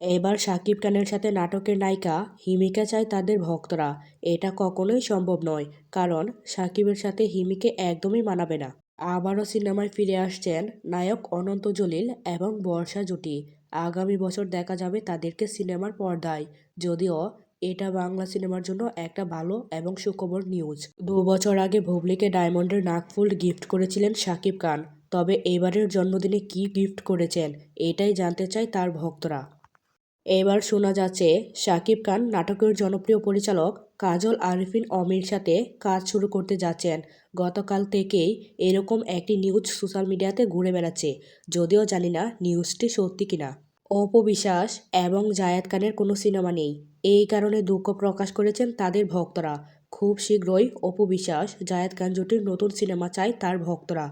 এবার শাকিব খানের সাথে নাটকের নায়িকা হিমিকা চায় তাদের ভক্তরা। এটা কখনোই সম্ভব নয়, কারণ শাকিবের সাথে হিমিকে একদমই মানাবে না। আবারও সিনেমায় ফিরে আসছেন নায়ক অনন্ত জলিল এবং বর্ষা জুটি। আগামী বছর দেখা যাবে তাদেরকে সিনেমার পর্দায়। যদিও এটা বাংলা সিনেমার জন্য একটা ভালো এবং সুখবর নিউজ। দু বছর আগে ভুবলিকে ডায়মন্ডের নাকফুল গিফট করেছিলেন শাকিব খান, তবে এবারের জন্মদিনে কি গিফট করেছেন, এটাই জানতে চায় তার ভক্তরা। এবার শোনা যাচ্ছে শাকিব খান নাটকের জনপ্রিয় পরিচালক কাজল আরিফিন অমির সাথে কাজ শুরু করতে যাচ্ছেন। গতকাল থেকেই এরকম একটি নিউজ সোশ্যাল মিডিয়াতে ঘুরে বেড়াচ্ছে, যদিও জানি না নিউজটি সত্যি কিনা। অপু বিশ্বাস এবং জায়েদ খানের কোনো সিনেমা নেই। এই কারণে দুঃখ প্রকাশ করেছেন তাদের ভক্তরা। খুব শীঘ্রই অপু বিশ্বাস, জায়েদ খান জুটির নতুন সিনেমা চায় তার ভক্তরা।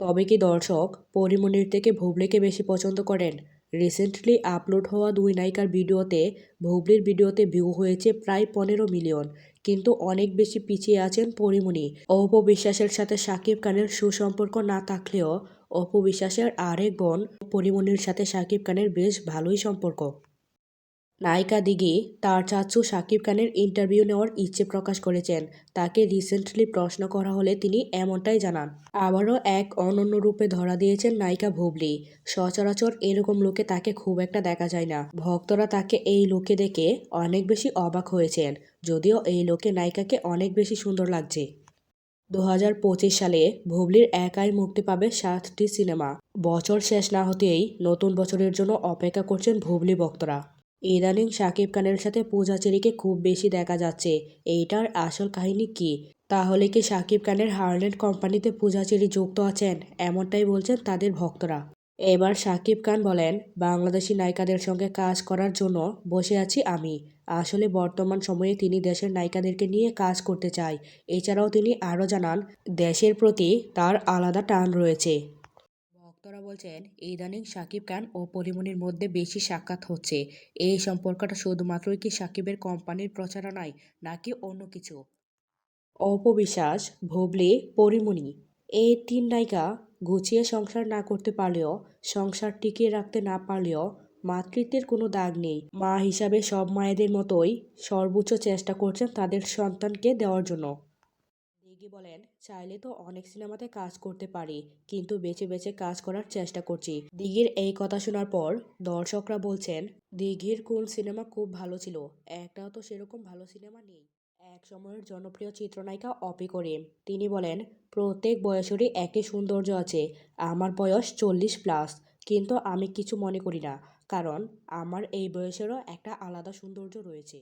তবে কি দর্শক পরিমণির থেকে ভুবলিকে বেশি পছন্দ করেন? রিসেন্টলি আপলোড হওয়া দুই নায়িকার ভিডিওতে ভুবলির ভিডিওতে ভিউ হয়েছে প্রায় পনেরো মিলিয়ন। কিন্তু অনেক বেশি পিছিয়ে আছেন পরিমণি। অপবিশ্বাসের সাথে সাকিব খানের সুসম্পর্ক না থাকলেও অপবিশ্বাসের আরেক বোন পরিমণির সাথে সাকিব খানের বেশ ভালোই সম্পর্ক। নায়িকা দিঘি, তার চাচু শাকিব খানের ইন্টারভিউ নেওয়ার ইচ্ছে প্রকাশ করেছেন। তাকে রিসেন্টলি প্রশ্ন করা হলে তিনি এমনটাই জানান। আবারও এক অনন্য রূপে ধরা দিয়েছেন নায়িকা ভুবলি। সচরাচর এরকম লোকে তাকে খুব একটা দেখা যায় না। ভক্তরা তাকে এই লোকে দেখে অনেক বেশি অবাক হয়েছেন, যদিও এই লোকে নায়িকাকে অনেক বেশি সুন্দর লাগছে। দু হাজার পঁচিশ সালে ভুবলির একাই মুক্তি পাবে সাতটি সিনেমা। বছর শেষ না হতেই নতুন বছরের জন্য অপেক্ষা করছেন ভুবলি ভক্তরা। ইদানিং শাকিব খানের সাথে পূজা চেরিকে খুব বেশি দেখা যাচ্ছে। এইটার আসল কাহিনী কি? তাহলে কি শাকিব খানের হার্ল্যান্ড কোম্পানিতে পূজা চেরি যুক্ত আছেন? এমনটাই বলছেন তাদের ভক্তরা। এবার শাকিব খান বলেন, বাংলাদেশি নায়িকাদের সঙ্গে কাজ করার জন্য বসে আছি আমি। আসলে বর্তমান সময়ে তিনি দেশের নায়িকাদেরকে নিয়ে কাজ করতে চায়। এছাড়াও তিনি আরও জানান, দেশের প্রতি তার আলাদা টান রয়েছে। বলছেন, ইদানিং শাকিব খান ও পরিমণির মধ্যে বেশি সাক্ষাৎ হচ্ছে। এই সম্পর্কটা শুধুমাত্রই কি সাকিবের কোম্পানির প্রচারণায় নাকি অন্য কিছু? অপবিশ্বাস, ভবলে পরিমণি এই তিন নায়িকা গুছিয়ে সংসার না করতে পারলেও, সংসার টিকিয়ে রাখতে না পারলেও মাতৃত্বের কোনো দাগ নেই। মা হিসাবে সব মায়েদের মতোই সর্বোচ্চ চেষ্টা করছেন তাদের সন্তানকে দেওয়ার জন্য। দিঘি বলেন, চাইলে তো অনেক সিনেমাতে কাজ করতে পারি, কিন্তু বেছে বেছে কাজ করার চেষ্টা করছি। দিঘির এই কথা শোনার পর দর্শকরা বলছেন, দিঘির কোন সিনেমা খুব ভালো ছিল, একটাও তো সেরকম ভালো সিনেমা নেই। এক সময়ের জনপ্রিয় চিত্রনায়িকা অপি করিম, তিনি বলেন, প্রত্যেক বয়সেরই একই সৌন্দর্য আছে, আমার বয়স চল্লিশ প্লাস, কিন্তু আমি কিছু মনে করি না, কারণ আমার এই বয়সেরও একটা আলাদা সৌন্দর্য রয়েছে।